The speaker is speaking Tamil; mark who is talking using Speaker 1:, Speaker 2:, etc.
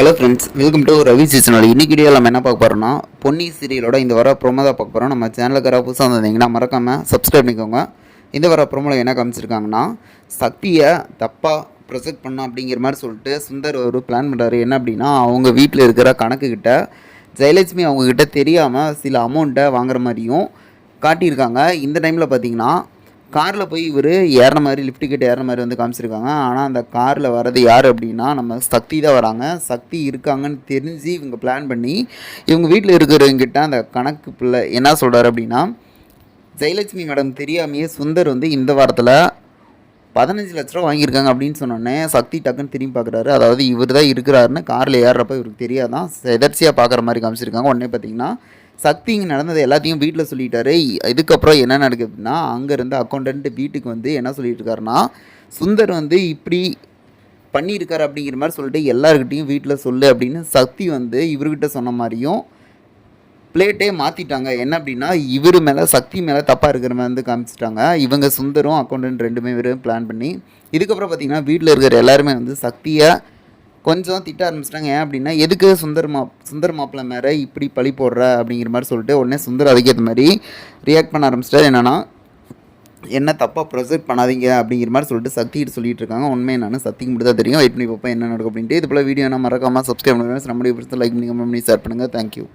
Speaker 1: Hello friends welcome to Ravi சீசனோட இன்னைக்கு வீடியோ நம்ம என்ன பார்க்க போகிறோம்னா பொன்னி சீரியலோட இந்த வர ப்ரோமோ தான் பார்க்க போகிறோம் நம்ம சேனலுக்கு யாராவது புதுசாக வந்திருந்தீங்கன்னா மறக்காமல் சப்ஸ்கிரைப் பண்ணிக்கோங்க. இந்த வர ப்ரோமோவில் என்ன காமிச்சிருக்காங்கன்னா சக்தியை தப்பாக ப்ரொஜெக்ட் பண்ணோம் அப்படிங்கிற மாதிரி சொல்லிட்டு சுந்தர் ஒரு பிளான் பண்ணுறாரு என்ன அப்படின்னா அவங்க வீட்டில் இருக்கிற கணக்குக்கிட்ட ஜெயலட்சுமி அவங்கக்கிட்ட தெரியாமல் சில அமௌண்ட்டை வாங்குற மாதிரியும் காட்டியிருக்காங்க. இந்த டைமில் பார்த்தீங்கன்னா காரில் போய் இவர் ஏறின மாதிரி லிஃப்ட் கிட்ட ஏறின மாதிரி வந்து காமிச்சிருக்காங்க. ஆனால் அந்த காரில் வர்றது யார் அப்படின்னா நம்ம சக்தி தான் வராங்க. சக்தி இருக்காங்கன்னு தெரிஞ்சு இவங்க பிளான் பண்ணி இவங்க வீட்டில் இருக்கிறவங்கிட்ட அந்த கணக்கு பிள்ளை என்ன சொல்கிறாரு அப்படின்னா ஜெயலட்சுமி மேடம் தெரியாமையே சுந்தர் வந்து இந்த வாரத்தில் பதினஞ்சு லட்ச ரூபா வாங்கியிருக்காங்க அப்படின்னு சொன்னோடனே சக்தி டக்குன்னு திரும்பி பார்க்குறாரு அதாவது இவர் தான் இருக்கிறாருன்னு காரில் ஏறுறப்ப இவருக்கு தெரியாதான் எதர்ச்சியாக பார்க்குற மாதிரி காமிச்சிருக்காங்க. உடனே பார்த்தீங்கன்னா சக்தி இங்கே நடந்தது எல்லாத்தையும் வீட்டில் சொல்லிட்டாரு. இதுக்கப்புறம் என்ன நடக்குதுன்னா அங்கேருந்து அக்கௌண்டன்ட் வீட்டுக்கு வந்து என்ன சொல்லிட்டு இருக்காருன்னா சுந்தர் வந்து இப்படி பண்ணியிருக்காரு அப்படிங்கிற மாதிரி சொல்லிட்டு எல்லாருக்கிட்டையும் வீட்டில் சொல்லு அப்படின்னு சக்தி வந்து இவர்கிட்ட சொன்ன மாதிரியும் பிளேட்டே மாற்றிட்டாங்க என்ன அப்படின்னா இவர் மேலே சக்தி மேலே தப்பாக இருக்கிற மாதிரி வந்து காமிச்சிட்டாங்க. இவங்க சுந்தரும் அக்கௌண்டன்ட் ரெண்டுமே பேரும் பிளான் பண்ணி இதுக்கப்புறம் பார்த்திங்கன்னா வீட்டில் இருக்கிற எல்லாருமே வந்து சக்தியை கொஞ்சம் திட்ட ஆரம்பிச்சிட்டாங்க. ஏன் அப்படின்னா எதுக்கு சுந்தர் மா சுந்தர் மாப்பிள்ள மேலே இப்படி பழி போடுற அப்படிங்கிற மாதிரி சொல்லிட்டு உடனே சுந்தர் அதுக்கேற்ற மாதிரி ரியாக்ட் பண்ண ஆரம்பிச்சிட்டாரு. என்னன்னா என்ன தப்பாக ப்ரொசெக்ட் பண்ணாதீங்க அப்படிங்கிற மாதிரி சொல்லிட்டு சக்திகிட்ட சொல்லிட்டு இருக்காங்க. உண்மை என்னன்னு சக்திக்கு மட்டும் தான் தெரியும். வெயிட் பண்ணி பார்ப்போம் என்ன நடக்கும் அப்படின்ட்டு. இது போல் வீடியோ நான் மறக்காமல் சப்ஸ்கிரைப் பண்ணுங்கள் நம்முடைய லைக் பண்ணி கமெண்ட் பண்ணி ஷேர் பண்ணுங்கள் தேங்க்யூ